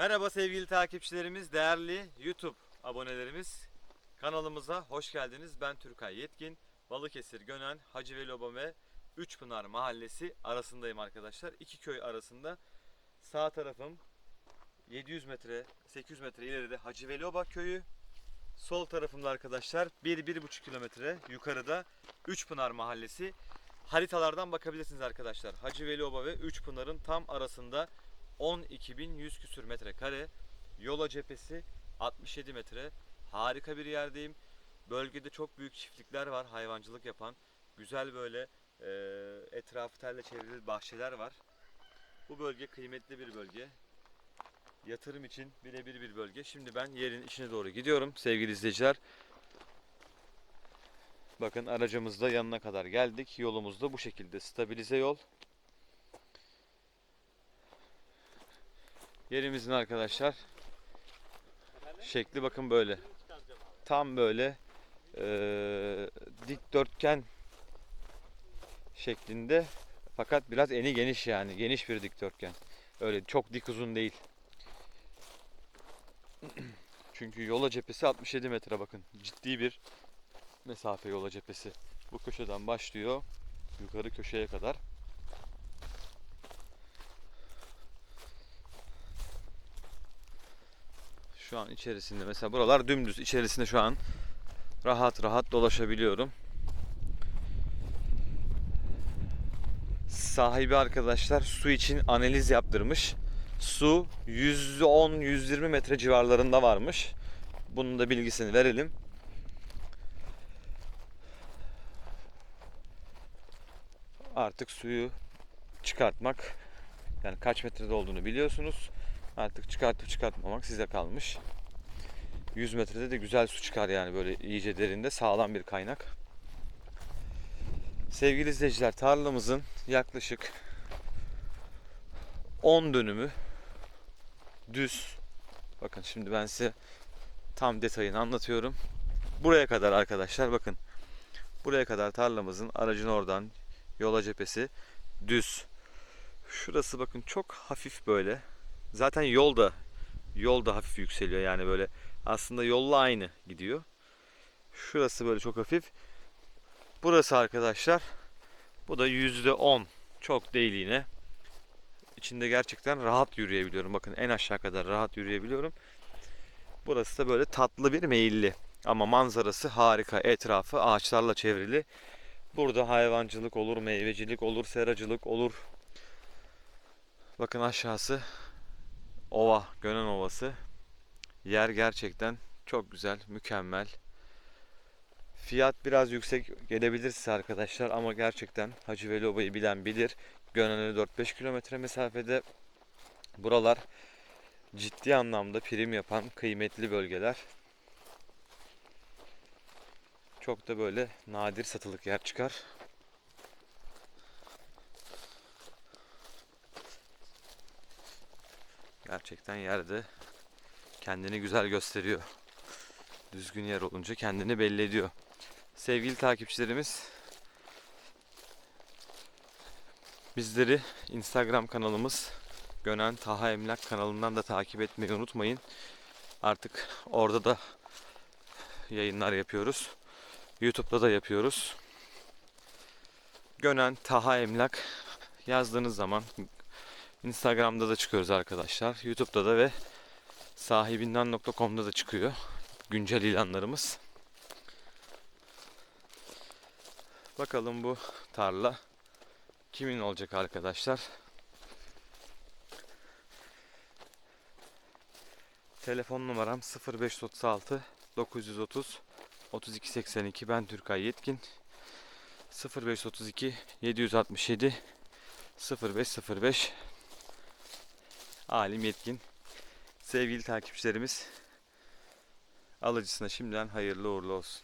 Merhaba sevgili takipçilerimiz, değerli YouTube abonelerimiz. Kanalımıza hoş geldiniz. Ben Türkay Yetkin. Balıkesir, Gönen, Hacı Veli Oba ve Üçpınar Mahallesi arasındayım arkadaşlar. İki köy arasında. Sağ tarafım 700 metre, 800 metre ileride Hacı Veli köyü. Sol tarafımda arkadaşlar 1-1,5 kilometre yukarıda Üçpınar Mahallesi. Haritalardan bakabilirsiniz arkadaşlar. Hacı Veli Oba ve Üçpınar'ın tam arasında 12.100 küsür metrekare. Yola cephesi 67 metre. Harika bir yerdeyim. Bölgede çok büyük çiftlikler var hayvancılık yapan. Güzel böyle e, etrafı telle çevrili bahçeler var. Bu bölge kıymetli bir bölge. Yatırım için birebir bir bölge. Şimdi ben yerin içine doğru gidiyorum sevgili izleyiciler. Bakın aracımızda yanına kadar geldik. Yolumuz da bu şekilde stabilize yol. Yerimizin arkadaşlar şekli bakın böyle. Tam böyle eee dikdörtgen şeklinde fakat biraz eni geniş yani. Geniş bir dikdörtgen. Öyle çok dik uzun değil. Çünkü yola cephesi 67 metre bakın. Ciddi bir mesafe yola cephesi. Bu köşeden başlıyor yukarı köşeye kadar. Şu an içerisinde mesela buralar dümdüz içerisinde şu an rahat rahat dolaşabiliyorum. Sahibi arkadaşlar su için analiz yaptırmış. Su 110-120 metre civarlarında varmış. Bunun da bilgisini verelim. Artık suyu çıkartmak yani kaç metrede olduğunu biliyorsunuz. Artık çıkartıp çıkartmamak size kalmış. 100 metrede de güzel su çıkar yani böyle iyice derinde sağlam bir kaynak. Sevgili izleyiciler tarlamızın yaklaşık 10 dönümü düz. Bakın şimdi ben size tam detayını anlatıyorum. Buraya kadar arkadaşlar bakın. Buraya kadar tarlamızın aracın oradan yola cephesi düz. Şurası bakın çok hafif böyle. Zaten yol da yol da hafif yükseliyor yani böyle aslında yolla aynı gidiyor. Şurası böyle çok hafif. Burası arkadaşlar bu da yüzde on çok değil yine. İçinde gerçekten rahat yürüyebiliyorum. Bakın en aşağı kadar rahat yürüyebiliyorum. Burası da böyle tatlı bir meyilli. Ama manzarası harika. Etrafı ağaçlarla çevrili. Burada hayvancılık olur, meyvecilik olur, seracılık olur. Bakın aşağısı ova, Gönen Ovası. Yer gerçekten çok güzel, mükemmel. Fiyat biraz yüksek gelebilir size arkadaşlar ama gerçekten Hacı Veli Oba'yı bilen bilir. Gönen'e 4-5 kilometre mesafede buralar ciddi anlamda prim yapan kıymetli bölgeler. Çok da böyle nadir satılık yer çıkar. Gerçekten yerde kendini güzel gösteriyor. Düzgün yer olunca kendini belli ediyor. Sevgili takipçilerimiz bizleri Instagram kanalımız Gönen Taha Emlak kanalından da takip etmeyi unutmayın. Artık orada da yayınlar yapıyoruz. YouTube'da da yapıyoruz. Gönen Taha Emlak yazdığınız zaman Instagram'da da çıkıyoruz arkadaşlar. YouTube'da da ve sahibinden.com'da da çıkıyor. Güncel ilanlarımız. Bakalım bu tarla kimin olacak arkadaşlar? Telefon numaram 0536 930 3282 ben Türkay Yetkin 0532 767 0505 Alim Yetkin Sevgili takipçilerimiz alıcısına şimdiden hayırlı uğurlu olsun.